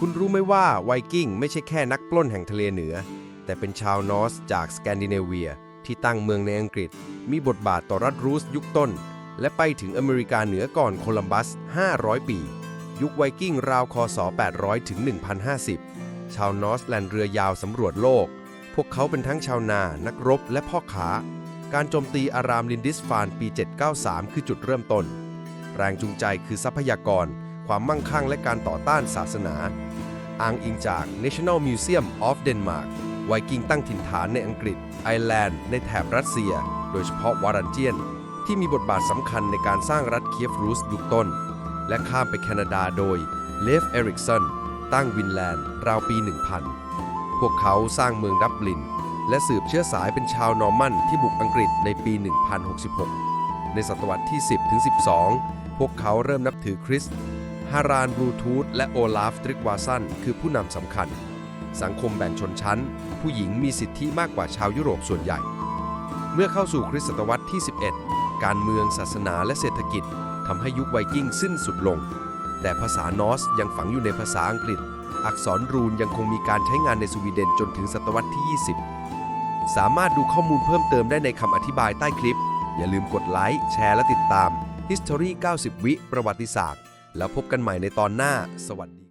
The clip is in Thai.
คุณรู้ไหมว่าไวกิ้งไม่ใช่แค่นักปล้นแห่งทะเลเหนือ แต่เป็นชาวนอร์สจากสแกนดิเนเวีย ที่ตั้งเมืองในอังกฤษ มีบทบาทต่อรัฐรูสยุคต้น และไปถึงอเมริกาเหนือก่อนโคลัมบัส 500 ปี ยุคไวกิ้งราวคศ 800 ถึง 1050 ชาวนอร์สแลนเรือยาวสำรวจโลก พวกเขาเป็นทั้งชาวนา นักรบ และพ่อค้า การโจมตีอารามลินดิสฟานปี 793 คือจุดเริ่มต้น แรงจูงใจคือทรัพยากร ความมั่งคั่งและการต่อต้านศาสนา อ้างอิงจาก National Museum of Denmark ไวกิ้งตั้งถิ่นฐานในอังกฤษ ไอร์แลนด์ ในแถบรัสเซีย โดยเฉพาะวารันเจียน ที่มีบทบาทสำคัญในการสร้างรัฐเคียฟรูสยุคต้น และข้ามไปแคนาดาโดยเลฟเอริกสันตั้งวินแลนด์ ราวปี 1000 พวกเขาสร้างเมืองดับลิน และสืบเชื้อสายเป็นชาวนอร์มันที่บุกอังกฤษในปี 1066 ในศตวรรษที่ 10ถึง12 พวกเขาเริ่มนับถือคริสต์ ฮารานบรูทูธและโอลาฟตริกวาซันคือผู้นำสำคัญ สังคมแบ่งชนชั้น ผู้หญิงมีสิทธิมากกว่าชาวยุโรปส่วนใหญ่ เมื่อเข้าสู่คริสตศตวรรษที่ 11 การเมืองศาสนาและเศรษฐกิจทำให้ยุคไวกิ้งสิ้นสุดลง แต่ภาษานอร์สยังฝังอยู่ในภาษาอังกฤษ อักษรรูนยังคงมีการใช้งานในสวีเดนจนถึงศตวรรษที่ 20 สามารถดูข้อมูลเพิ่มเติมได้ในคำอธิบายใต้คลิป อย่าลืมกดไลค์แชร์และติดตาม History 90 วิประวัติศาสตร์ แล้วพบกันใหม่ในตอนหน้า สวัสดี